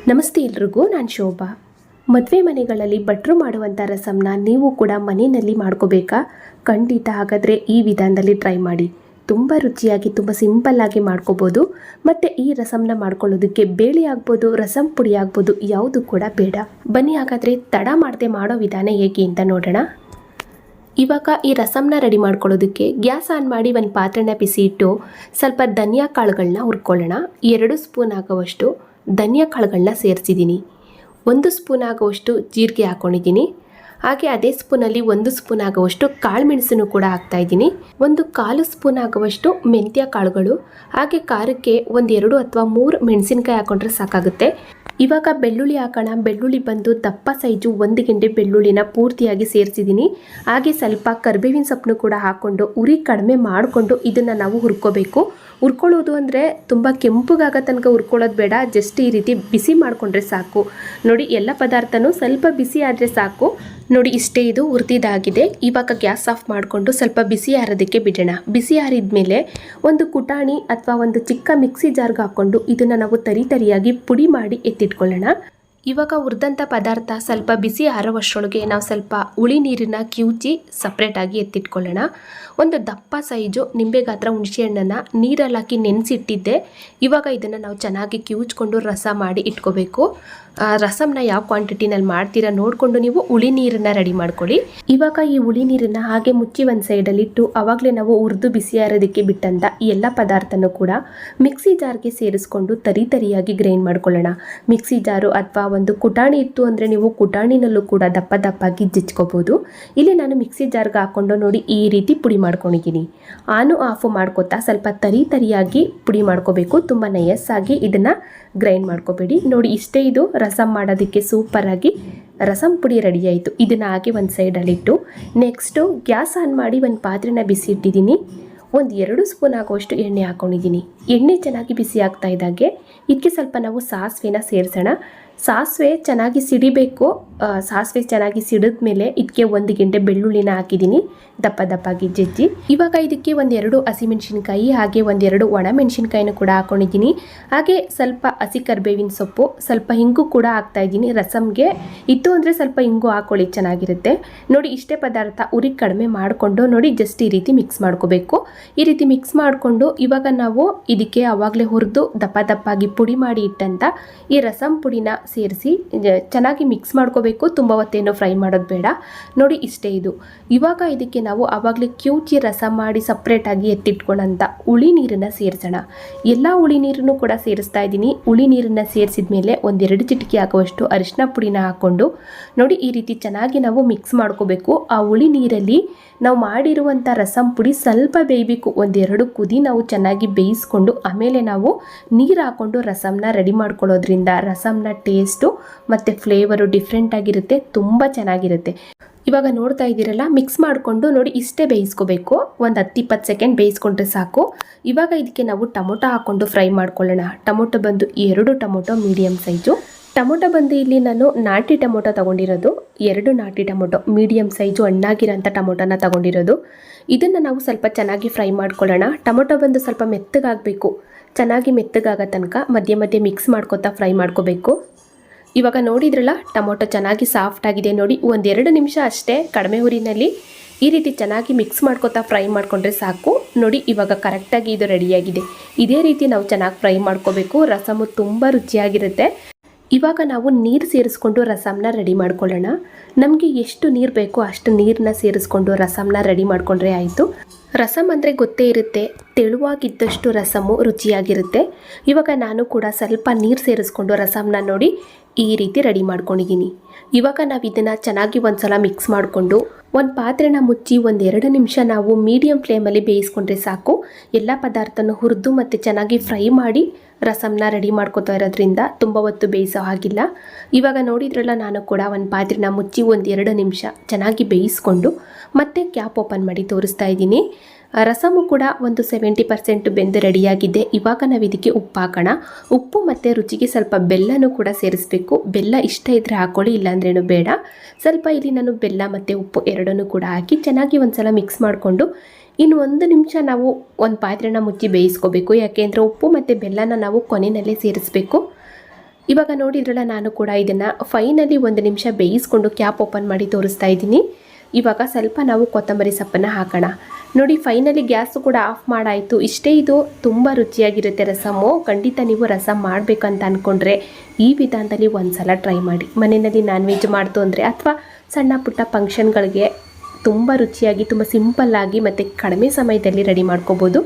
ನಮಸ್ತೆ ಎಲ್ರಿಗೂ, ನಾನು ಶೋಭಾ. ಮದುವೆ ಮನೆಗಳಲ್ಲಿ ಭಟ್ರು ಮಾಡುವಂಥ ರಸಮ್ನ ನೀವು ಕೂಡ ಮನೆಯಲ್ಲಿ ಮಾಡ್ಕೋಬೇಕಾ? ಖಂಡಿತ ಹಾಗಾದರೆ ಈ ವಿಧಾನದಲ್ಲಿ ಟ್ರೈ ಮಾಡಿ. ತುಂಬ ರುಚಿಯಾಗಿ, ತುಂಬ ಸಿಂಪಲ್ಲಾಗಿ ಮಾಡ್ಕೋಬೋದು. ಮತ್ತು ಈ ರಸಮ್ನ ಮಾಡ್ಕೊಳ್ಳೋದಕ್ಕೆ ಬೇಳೆ ಆಗ್ಬೋದು ರಸಮ್ ಪುಡಿ ಆಗ್ಬೋದು, ಯಾವುದು ಕೂಡ ಬೇಡ. ಬನ್ನಿ ಹಾಗಾದರೆ ತಡ ಮಾಡದೆ ಮಾಡೋ ವಿಧಾನ ಹೇಗೆ ಅಂತ ನೋಡೋಣ. ಇವಾಗ ಈ ರಸಮ್ನ ರೆಡಿ ಮಾಡ್ಕೊಳ್ಳೋದಕ್ಕೆ ಗ್ಯಾಸ್ ಆನ್ ಮಾಡಿ ಒಂದು ಪಾತ್ರೆನ ಬಿಸಿ ಇಟ್ಟು ಸ್ವಲ್ಪ ಧನಿಯಾ ಕಾಳುಗಳನ್ನ ಹುರ್ಕೊಳ್ಳೋಣ. ಎರಡು ಸ್ಪೂನ್ ಆಗುವಷ್ಟು. ಧನಿಯಾ ಕಾಳುಗಳನ್ನ ಸೇರಿಸಿದ್ದೀನಿ ಒಂದು ಸ್ಪೂನ್ ಆಗುವಷ್ಟು ಜೀರಿಗೆ ಹಾಕ್ಕೊಂಡಿದ್ದೀನಿ ಹಾಗೆ ಅದೇ ಸ್ಪೂನಲ್ಲಿ ಒಂದು ಸ್ಪೂನ್ ಆಗುವಷ್ಟು ಕಾಳು ಮೆಣಸನ್ನು ಕೂಡ ಹಾಕ್ತಾಯಿದ್ದೀನಿ ಒಂದು ಕಾಲು ಸ್ಪೂನ್ ಆಗುವಷ್ಟು ಮೆಂತ್ಯ ಕಾಳುಗಳು. ಹಾಗೆ ಖಾರಕ್ಕೆ ಒಂದೆರಡು ಅಥವಾ ಮೂರು ಮೆಣಸಿನ್ಕಾಯಿ ಹಾಕೊಂಡ್ರೆ ಸಾಕಾಗುತ್ತೆ. ಇವಾಗ ಬೆಳ್ಳುಳ್ಳಿ ಹಾಕೋಣ. ಬೆಳ್ಳುಳ್ಳಿ ಬಂದು ದಪ್ಪ ಸೈಜು ಒಂದು ಗಂಟೆ ಬೆಳ್ಳುಳ್ಳಿನ ಪೂರ್ತಿಯಾಗಿ ಸೇರಿಸಿದ್ದೀನಿ ಹಾಗೆ ಸ್ವಲ್ಪ ಕರ್ಬೇವಿನ ಸೊಪ್ಪನ್ನು ಕೂಡ ಹಾಕ್ಕೊಂಡು, ಉರಿ ಕಡಿಮೆ ಮಾಡಿಕೊಂಡು ಇದನ್ನು ನಾವು ಹುರ್ಕೋಬೇಕು. ಹುರ್ಕೊಳ್ಳೋದು ಅಂದರೆ ತುಂಬ ಕೆಂಪುಗಾಗೋ ತನಕ ಉರ್ಕೊಳ್ಳೋದು ಬೇಡ. ಜಸ್ಟ್ ಈ ರೀತಿ ಬಿಸಿ ಮಾಡಿಕೊಂಡ್ರೆ ಸಾಕು. ನೋಡಿ, ಎಲ್ಲ ಪದಾರ್ಥನೂ ಸ್ವಲ್ಪ ಬಿಸಿ ಆದರೆ ಸಾಕು. ನೋಡಿ, ಇಷ್ಟೇ ಇದು ಹುರಿದಿದ್ದಾಗಿದೆ ಇವಾಗ ಗ್ಯಾಸ್ ಆಫ್ ಮಾಡಿಕೊಂಡು ಸ್ವಲ್ಪ ಬಿಸಿ ಆರೋದಕ್ಕೆ ಬಿಡೋಣ. ಬಿಸಿ ಆರಿದ ಒಂದು ಕುಟಾಣಿ ಅಥವಾ ಒಂದು ಚಿಕ್ಕ ಮಿಕ್ಸಿ ಜಾರ್ಗೆ ಹಾಕ್ಕೊಂಡು ಇದನ್ನು ನಾವು ತರಿ ತರಿಯಾಗಿ ಪುಡಿ ಮಾಡಿ ಎತ್ತಿಟ್ಕೊಳ್ಳೋಣ. ಇವಾಗ ಹುರಿದಂಥ ಪದಾರ್ಥ ಸ್ವಲ್ಪ ಬಿಸಿ ಆರೋವಷ್ಟರೊಳಗೆ ನಾವು ಸ್ವಲ್ಪ ಹುಳಿ ನೀರನ್ನು ಕಿವುಚಿ ಸಪ್ರೇಟಾಗಿ ಎತ್ತಿಟ್ಕೊಳ್ಳೋಣ. ಒಂದು ದಪ್ಪ ಸೈಜು ನಿಂಬೆ ಗಾತ್ರ ಹುಣಸೆಹಣ್ಣನ್ನು ನೀರಲ್ಲಿ ಹಾಕಿ ನೆನೆಸಿಟ್ಟಿದ್ದೆ. ಇವಾಗ ಇದನ್ನು ನಾವು ಚೆನ್ನಾಗಿ ಕಿವುಚ್ಕೊಂಡು ರಸ ಮಾಡಿ ಇಟ್ಕೋಬೇಕು. ರಸಮ್ನ ಯಾವ ಕ್ವಾಂಟಿಟಿನಲ್ಲಿ ಮಾಡ್ತೀರಾ ನೋಡಿಕೊಂಡು ನೀವು ಹುಳಿ ನೀರನ್ನು ರೆಡಿ ಮಾಡ್ಕೊಳ್ಳಿ. ಇವಾಗ ಈ ಹುಳಿ ನೀರನ್ನು ಹಾಗೆ ಮುಚ್ಚಿ ಒಂದು ಸೈಡಲ್ಲಿ ಇಟ್ಟು ಅವಾಗಲೇ ನಾವು ಹುರಿದು ಬಿಸಿ ಆರೋದಕ್ಕೆ ಬಿಟ್ಟಂತ ಈ ಎಲ್ಲ ಪದಾರ್ಥನೂ ಕೂಡ ಮಿಕ್ಸಿ ಜಾರ್ಗೆ ಸೇರಿಸ್ಕೊಂಡು ತರಿ ತರಿಯಾಗಿ ಗ್ರೈಂಡ್ ಮಾಡ್ಕೊಳ್ಳೋಣ. ಮಿಕ್ಸಿ ಜಾರು ಅಥವಾ ಒಂದು ಕುಟಾಣಿ ಇತ್ತು ಅಂದರೆ ನೀವು ಕುಟಾಣಿನಲ್ಲೂ ಕೂಡ ದಪ್ಪ ದಪ್ಪಾಗಿ ಜಜ್ಕೋಬೋದು. ಇಲ್ಲಿ ನಾನು ಮಿಕ್ಸಿ ಜಾರ್ಗೆ ಹಾಕ್ಕೊಂಡು ನೋಡಿ ಈ ರೀತಿ ಪುಡಿ ಮಾಡ್ಕೊಂಡಿದ್ದೀನಿ. ಆನು ಆಫು ಮಾಡ್ಕೊತಾ ಸ್ವಲ್ಪ ತರಿ ತರಿಯಾಗಿ ಪುಡಿ ಮಾಡ್ಕೋಬೇಕು. ತುಂಬ ನಯಸ್ಸಾಗಿ ಇದನ್ನು ಗ್ರೈಂಡ್ ಮಾಡ್ಕೋಬೇಡಿ. ನೋಡಿ ಇಷ್ಟೇ ಇದು ರಸಮ್ ಮಾಡೋದಕ್ಕೆ ಸೂಪರಾಗಿ ರಸಂ ಪುಡಿ ರೆಡಿ ಆಯಿತು. ಇದನ್ನು ಹಾಕಿ ಒಂದು ಸೈಡಲ್ಲಿಟ್ಟು ನೆಕ್ಸ್ಟು ಗ್ಯಾಸ್ ಆನ್ ಮಾಡಿ ಒಂದು ಪಾತ್ರೆನ ಬಿಸಿ ಇಟ್ಟಿದ್ದೀನಿ. ಒಂದು ಎರಡು ಸ್ಪೂನ್ ಆಗುವಷ್ಟು ಎಣ್ಣೆ ಹಾಕ್ಕೊಂಡಿದ್ದೀನಿ ಎಣ್ಣೆ ಚೆನ್ನಾಗಿ ಬಿಸಿ ಆಗ್ತಾ ಇದ್ದಾಗೆ ಇದಕ್ಕೆ ಸ್ವಲ್ಪ ನಾವು ಸಾಸಿವೆನ ಸೇರಿಸೋಣ. ಸಾಸಿವೆ ಚೆನ್ನಾಗಿ ಸಿಡಿಬೇಕು. ಸಾಸಿವೆ ಚೆನ್ನಾಗಿ ಸಿಡಿದ ಮೇಲೆ ಇದಕ್ಕೆ ಒಂದು ಗಂಟೆ ಬೆಳ್ಳುಳ್ಳಿನ ಹಾಕಿದ್ದೀನಿ. ದಪ್ಪ ದಪ್ಪಾಗಿ ಜಜ್ಜಿ. ಇವಾಗ ಇದಕ್ಕೆ ಒಂದೆರಡು ಹಸಿಮೆಣಸಿನ್ಕಾಯಿ ಹಾಗೆ ಒಂದೆರಡು ಒಣ ಮೆಣಸಿನ್ಕಾಯಿನೂ ಕೂಡ ಹಾಕೊಂಡಿದ್ದೀನಿ. ಹಾಗೆ ಸ್ವಲ್ಪ ಹಸಿ ಕರ್ಬೇವಿನ ಸೊಪ್ಪು, ಸ್ವಲ್ಪ ಹಿಂಗು ಕೂಡ ಹಾಕ್ತಾ ಇದ್ದೀನಿ ರಸಮ್ಗೆ ಇತ್ತು ಅಂದರೆ ಸ್ವಲ್ಪ ಹಿಂಗು ಹಾಕೊಳ್ಳಿ, ಚೆನ್ನಾಗಿರುತ್ತೆ. ನೋಡಿ, ಇಷ್ಟೇ ಪದಾರ್ಥ ಉರಿ ಕಡಿಮೆ ಮಾಡಿಕೊಂಡು ನೋಡಿ ಜಸ್ಟ್ ಈ ರೀತಿ ಮಿಕ್ಸ್ ಮಾಡ್ಕೋಬೇಕು. ಈ ರೀತಿ ಮಿಕ್ಸ್ ಮಾಡಿಕೊಂಡು ಇವಾಗ ನಾವು ಇದಕ್ಕೆ ಆವಾಗಲೇ ಹುರಿದು ದಪ್ಪ ದಪ್ಪಾಗಿ ಪುಡಿ ಮಾಡಿ ಇಟ್ಟಂತ ಈ ರಸಂ ಪುಡಿನ ಸೇರಿಸಿ ಚೆನ್ನಾಗಿ ಮಿಕ್ಸ್ ಮಾಡ್ಕೋಬೇಕು. ತುಂಬ ಹೊತ್ತೇನು ಫ್ರೈ ಮಾಡೋದು ಬೇಡ. ನೋಡಿ, ಇಷ್ಟೇ ಇದು. ಇವಾಗ ಇದಕ್ಕೆ ನಾವು ಆವಾಗಲೇ ಕ್ಯೂಚಿ ರಸ ಮಾಡಿ ಸಪ್ರೇಟಾಗಿ ಎತ್ತಿಟ್ಕೊಂಡಂಥ ಹುಳಿ ನೀರನ್ನು ಸೇರಿಸೋಣ. ಎಲ್ಲ ಹುಳಿ ನೀರನ್ನು ಕೂಡ ಸೇರಿಸ್ತಾ ಇದ್ದೀನಿ. ಹುಳಿ ನೀರನ್ನು ಸೇರಿಸಿದ ಮೇಲೆ ಒಂದೆರಡು ಚಿಟಿಕೆ ಹಾಕುವಷ್ಟು ಅರಿಶಿನ ಪುಡಿನ ಹಾಕ್ಕೊಂಡು, ನೋಡಿ, ಈ ರೀತಿ ಚೆನ್ನಾಗಿ ನಾವು ಮಿಕ್ಸ್ ಮಾಡ್ಕೋಬೇಕು. ಆ ಹುಳಿ ನೀರಲ್ಲಿ ನಾವು ಮಾಡಿರುವಂಥ ರಸಂ ಪುಡಿ ಸ್ವಲ್ಪ ಬೇಯಬೇಕು. ಒಂದೆರಡು ಕುದಿ ನಾವು ಚೆನ್ನಾಗಿ ಬೇಯಿಸ್ಕೊಂಡು, ಆಮೇಲೆ ನಾವು ನೀರು ಹಾಕ್ಕೊಂಡು ರಸಂನ ರೆಡಿ ಮಾಡ್ಕೊಳ್ಳೋದ್ರಿಂದ ರಸಮ್ನ ಟೇಸ್ಟು ಮತ್ತು ಫ್ಲೇವರು ಡಿಫ್ರೆಂಟ್ ಆಗಿರುತ್ತೆ ತುಂಬ ಚೆನ್ನಾಗಿರುತ್ತೆ. ಇವಾಗ ನೋಡ್ತಾ ಇದ್ದೀರಲ್ಲ ಮಿಕ್ಸ್ ಮಾಡಿಕೊಂಡು ನೋಡಿ ಇಷ್ಟೇ ಬೇಯಿಸ್ಕೋಬೇಕು. ಒಂದು ಹತ್ತು ಇಪ್ಪತ್ತು ಸೆಕೆಂಡ್ ಬೇಯಿಸ್ಕೊಂಡ್ರೆ ಸಾಕು. ಇವಾಗ ಇದಕ್ಕೆ ನಾವು ಟೊಮೊಟೊ ಹಾಕ್ಕೊಂಡು ಫ್ರೈ ಮಾಡ್ಕೊಳ್ಳೋಣ. ಟೊಮೊಟೊ ಬಂದು ಎರಡು ಟೊಮೊಟೊ ಮೀಡಿಯಮ್ ಸೈಜು. ಟೊಮೊಟೊ ಬಂದು ಇಲ್ಲಿ ನಾನು ನಾಟಿ ಟೊಮೊಟೊ ತಗೊಂಡಿರೋದು. ಎರಡು ನಾಟಿ ಟೊಮೊಟೊ ಮೀಡಿಯಮ್ ಸೈಜು ಹಣ್ಣಾಗಿರೋಂಥ ಟೊಮೊಟೊನ ತಗೊಂಡಿರೋದು. ಇದನ್ನು ನಾವು ಸ್ವಲ್ಪ ಚೆನ್ನಾಗಿ ಫ್ರೈ ಮಾಡ್ಕೊಳ್ಳೋಣ. ಟೊಮೊಟೊ ಬಂದು ಸ್ವಲ್ಪ ಮೆತ್ತಗಾಗಬೇಕು. ಚೆನ್ನಾಗಿ ಮೆತ್ತಗಾಗೋ ತನಕ ಮಧ್ಯೆ ಮಧ್ಯೆ ಮಿಕ್ಸ್ ಮಾಡ್ಕೊತಾ ಫ್ರೈ ಮಾಡ್ಕೋಬೇಕು. ಇವಾಗ ನೋಡಿದ್ರಲ್ಲ, ಟೊಮೊಟೊ ಚೆನ್ನಾಗಿ ಸಾಫ್ಟ್ ಆಗಿದೆ ನೋಡಿ, ಒಂದೆರಡು ನಿಮಿಷ ಅಷ್ಟೇ ಕಡಿಮೆ ಹುರಿನಲ್ಲಿ ಈ ರೀತಿ ಚೆನ್ನಾಗಿ ಮಿಕ್ಸ್ ಮಾಡ್ಕೊತಾ ಫ್ರೈ ಮಾಡಿಕೊಂಡ್ರೆ ಸಾಕು. ನೋಡಿ, ಇವಾಗ ಕರೆಕ್ಟಾಗಿ ಇದು ರೆಡಿಯಾಗಿದೆ ಇದೇ ರೀತಿ ನಾವು ಚೆನ್ನಾಗಿ ಫ್ರೈ ಮಾಡ್ಕೋಬೇಕು. ರಸಮು ತುಂಬ ರುಚಿಯಾಗಿರುತ್ತೆ. ಇವಾಗ ನಾವು ನೀರು ಸೇರಿಸ್ಕೊಂಡು ರಸಮ್ನ ರೆಡಿ ಮಾಡ್ಕೊಳ್ಳೋಣ. ನಮಗೆ ಎಷ್ಟು ನೀರು ಬೇಕೋ ಅಷ್ಟು ನೀರನ್ನ ಸೇರಿಸ್ಕೊಂಡು ರಸಮ್ನ ರೆಡಿ ಮಾಡಿಕೊಂಡ್ರೆ ಆಯಿತು. ರಸಮ್ ಅಂದರೆ ಗೊತ್ತೇ ಇರುತ್ತೆ. ತೆಳುವಾಗಿದ್ದಷ್ಟು ರಸಮು ರುಚಿಯಾಗಿರುತ್ತೆ. ಇವಾಗ ನಾನು ಕೂಡ ಸ್ವಲ್ಪ ನೀರು ಸೇರಿಸ್ಕೊಂಡು ರಸಮ್ನ ನೋಡಿ ಈ ರೀತಿ ರೆಡಿ ಮಾಡ್ಕೊಂಡಿದ್ದೀನಿ ಇವಾಗ ನಾವು ಇದನ್ನು ಚೆನ್ನಾಗಿ ಒಂದ್ಸಲ ಮಿಕ್ಸ್ ಮಾಡಿಕೊಂಡು ಒಂದು ಪಾತ್ರೆನ ಮುಚ್ಚಿ ಒಂದೆರಡು ನಿಮಿಷ ನಾವು ಮೀಡಿಯಮ್ ಫ್ಲೇಮಲ್ಲಿ ಬೇಯಿಸ್ಕೊಂಡ್ರೆ ಸಾಕು. ಎಲ್ಲ ಪದಾರ್ಥನೂ ಹುರಿದು ಮತ್ತು ಚೆನ್ನಾಗಿ ಫ್ರೈ ಮಾಡಿ ರಸಮ್ನ ರೆಡಿ ಮಾಡ್ಕೊತಾ ಇರೋದ್ರಿಂದ ತುಂಬ ಹೊತ್ತು ಬೇಯಿಸೋ ಹಾಗಿಲ್ಲ. ಇವಾಗ ನೋಡಿದ್ರಲ್ಲ ನಾನು ಕೂಡ ಒಂದು ಪಾತ್ರೆನ ಮುಚ್ಚಿ ಒಂದು ನಿಮಿಷ ಚೆನ್ನಾಗಿ ಬೇಯಿಸ್ಕೊಂಡು ಮತ್ತೆ ಕ್ಯಾಪ್ ಓಪನ್ ಮಾಡಿ ತೋರಿಸ್ತಾ ಇದ್ದೀನಿ. ರಸಮು ಕೂಡ ಒಂದು ಸೆವೆಂಟಿ ಪರ್ಸೆಂಟ್ ಬೆಂದು ರೆಡಿಯಾಗಿದೆ. ಇವಾಗ ನಾವು ಇದಕ್ಕೆ ಉಪ್ಪು ಹಾಕೋಣ. ಉಪ್ಪು ಮತ್ತು ರುಚಿಗೆ ಸ್ವಲ್ಪ ಬೆಲ್ಲನೂ ಕೂಡ ಸೇರಿಸ್ಬೇಕು. ಬೆಲ್ಲ ಇಷ್ಟ ಇದ್ದರೆ ಹಾಕೊಳ್ಳಿ, ಇಲ್ಲಾಂದ್ರೇನು ಬೇಡ. ಸ್ವಲ್ಪ ಇಲ್ಲಿ ನಾನು ಬೆಲ್ಲ ಮತ್ತು ಉಪ್ಪು ಎರಡನ್ನೂ ಕೂಡ ಹಾಕಿ ಚೆನ್ನಾಗಿ ಒಂದ್ಸಲ ಮಿಕ್ಸ್ ಮಾಡಿಕೊಂಡು ಇನ್ನು ಒಂದು ನಿಮಿಷ ನಾವು ಒಂದು ಪಾತ್ರೆನ ಮುಚ್ಚಿ ಬೇಯಿಸ್ಕೋಬೇಕು. ಯಾಕೆಂದರೆ ಉಪ್ಪು ಮತ್ತು ಬೆಲ್ಲನ ನಾವು ಕೊನೆಯಲ್ಲೇ ಸೇರಿಸ್ಬೇಕು. ಇವಾಗ ನೋಡಿದ್ರಲ್ಲ ನಾನು ಕೂಡ ಇದನ್ನು ಫೈನಲಿ ಒಂದು ನಿಮಿಷ ಬೇಯಿಸ್ಕೊಂಡು ಕ್ಯಾಪ್ ಓಪನ್ ಮಾಡಿ ತೋರಿಸ್ತಾ ಇದ್ದೀನಿ. ಇವಾಗ ಸ್ವಲ್ಪ ನಾವು ಕೊತ್ತಂಬರಿ ಸೊಪ್ಪನ್ನು ಹಾಕೋಣ. ನೋಡಿ ಫೈನಲಿ ಗ್ಯಾಸು ಕೂಡ ಆಫ್ ಮಾಡಾಯಿತು. ಇಷ್ಟೇ ಇದು ತುಂಬ ರುಚಿಯಾಗಿರುತ್ತೆ ರಸಮು. ಖಂಡಿತ ನೀವು ರಸಮ್ ಮಾಡಬೇಕಂತ ಅಂದ್ಕೊಂಡ್ರೆ ಈ ವಿಧಾನದಲ್ಲಿ ಒಂದು ಸಲ ಟ್ರೈ ಮಾಡಿ. ಮನೆಯಲ್ಲಿ ನಾನ್ ವೆಜ್ ಮಾಡ್ತು ಅಂದರೆ ಅಥವಾ ಸಣ್ಣ ಪುಟ್ಟ ಫಂಕ್ಷನ್ಗಳಿಗೆ ತುಂಬ ರುಚಿಯಾಗಿ, ತುಂಬ ಸಿಂಪಲ್ಲಾಗಿ ಮತ್ತು ಕಡಿಮೆ ಸಮಯದಲ್ಲಿ ರೆಡಿ ಮಾಡ್ಕೋಬೋದು.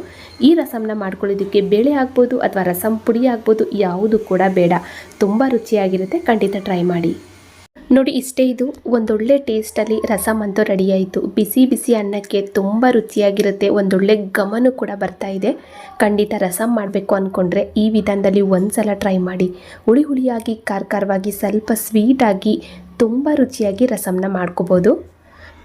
ಈ ರಸಮ್ನ ಮಾಡ್ಕೊಳ್ಳೋದಕ್ಕೆ ಬೇಳೆ ಆಗ್ಬೋದು ಅಥವಾ ರಸಮ್ ಪುಡಿ ಆಗ್ಬೋದು, ಯಾವುದು ಕೂಡ ಬೇಡ. ತುಂಬ ರುಚಿಯಾಗಿರುತ್ತೆ. ಖಂಡಿತ ಟ್ರೈ ಮಾಡಿ. ನೋಡಿ, ಇಷ್ಟೇ ಇದು. ಒಂದೊಳ್ಳೆ ಟೇಸ್ಟಲ್ಲಿ ರಸಮ್ ಅಂತೂ ರೆಡಿಯಾಯಿತು ಬಿಸಿ ಬಿಸಿ ಅನ್ನಕ್ಕೆ ತುಂಬ ರುಚಿಯಾಗಿರುತ್ತೆ. ಒಂದೊಳ್ಳೆ ಗಮನು ಕೂಡ ಬರ್ತಾ ಇದೆ. ಖಂಡಿತ ರಸಮ್ ಮಾಡಬೇಕು ಅಂದ್ಕೊಂಡ್ರೆ ಈ ವಿಧಾನದಲ್ಲಿ ಒಂದು ಸಲ ಟ್ರೈ ಮಾಡಿ. ಹುಳಿ ಹುಳಿಯಾಗಿ ಖಾರ ಖಾರವಾಗಿ ಸ್ವಲ್ಪ ಸ್ವೀಟಾಗಿ ತುಂಬ ರುಚಿಯಾಗಿ ರಸಮ್ನ ಮಾಡ್ಕೋಬೋದು.